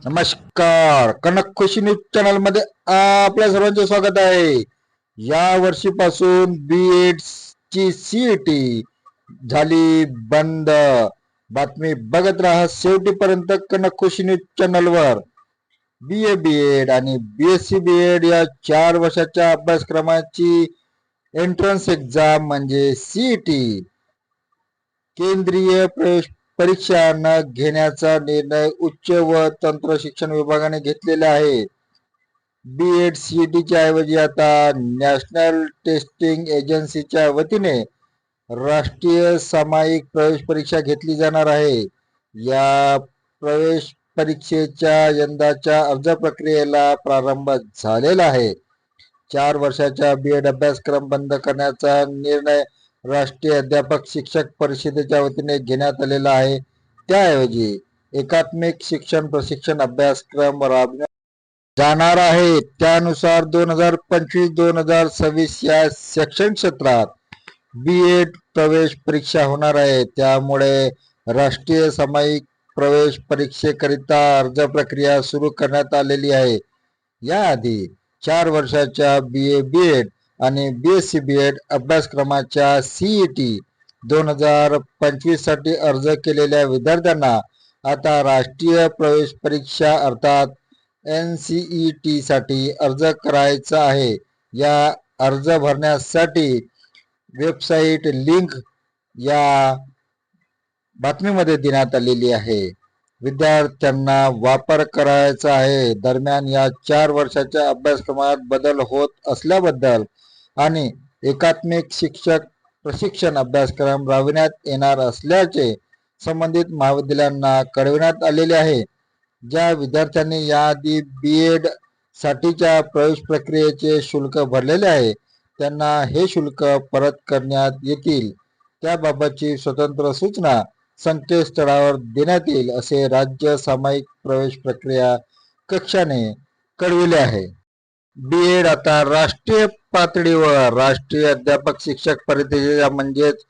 नमस्कार. कनक खुशी न्यूज चॅनलमध्ये आपल्या सर्वांचे स्वागत आहे. या वर्षीपासून बी एड ची सीईटी झाली बंद. बातमी बघत राहा शेवटीपर्यंत कनक खुशी न्यूज चॅनल वर बी ए बी एड आणि B S C B Ed या चार वर्षाच्या अभ्यासक्रमाची एंट्रन्स एक्झाम म्हणजे सीईटी केंद्रीय प्रवेश परीक्षा न घेण्याचा निर्णय उच्च व तंत्र शिक्षण विभागाने घेतलेला आहे. बी एड सी डीच्या ऐवजी आता नॅशनल टेस्टिंग एजन्सीच्या वतीने राष्ट्रीय सामायिक प्रवेश परीक्षा घेतली जाणार आहे. या प्रवेश परीक्षेच्या यंदाच्या अर्ज प्रक्रियेला प्रारंभ झालेला आहे. चार वर्षाच्या बी एड अभ्यासक्रम बंद करण्याचा निर्णय राष्ट्रीय अध्यापक शिक्षक परिषदेच्या वतीने घेण्यात आलेला आहे. त्याऐवजी एकात्मिक शिक्षण प्रशिक्षण अभ्यासक्रम राबविण्यात जाणार आहे. त्यानुसार दोन हजार पंचवीस दोन हजार सव्वीस या शैक्षणिक क्षेत्रात बी एड प्रवेश परीक्षा होणार आहे. त्यामुळे राष्ट्रीय सामायिक प्रवेश परीक्षेकरिता अर्ज प्रक्रिया सुरू करण्यात आलेली आहे. याआधी चार वर्षाच्या बी ए बी एड आणि B S C B Ed अभ्यासक्रमाच्या सीईटी दोन हजार पंचवीससाठी अर्ज केलेल्या विद्यार्थ्यांना आता राष्ट्रीय प्रवेश परीक्षा अर्थात एन सी टी साठी अर्ज करायचा आहे. या अर्ज भरण्यासाठी वेबसाईट लिंक या बातमीमध्ये देण्यात आलेली आहे. विद्यार्थ्यांना वापर करायचा आहे. दरम्यान या चार वर्षाच्या अभ्यासक्रमात बदल होत असल्याबद्दल आणि एकात्मिक शिक्षक प्रशिक्षण अभ्यासक्रम राबविण्यात येणार असल्याचे संबंधित महाविद्यालयांना कळविण्यात आलेले आहे. ज्या विद्यार्थ्यांनी याआधी बी एड साठीच्या प्रवेश प्रक्रियेचे शुल्क भरलेले आहे त्यांना हे शुल्क परत करण्यात येतील. त्याबाबतची स्वतंत्र सूचना संकेतस्थळावर देण्यात येईल असे राज्य सामायिक प्रवेश प्रक्रिया कक्षाने कळविले आहे. बी एड आता राष्ट्रीय पातळीवर राष्ट्रीय अध्यापक शिक्षक परिषदेच्या म्हणजेच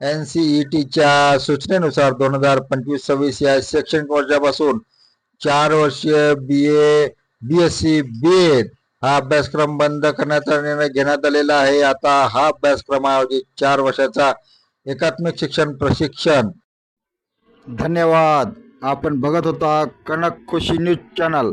एन सी ई टीच्या सूचनेनुसार दोन हजार पंचवीस सव्वीस या शैक्षणिक वर्षापासून चार वर्षीय B A B S C B Ed हा अभ्यासक्रम बंद करण्याचा निर्णय घेण्यात आलेला आहे. आता हा अभ्यासक्रमाऐवजी चार वर्षाचा एकात्मिक शिक्षण प्रशिक्षण. धन्यवाद. आपण बघत होता Kanak Khushi news channel.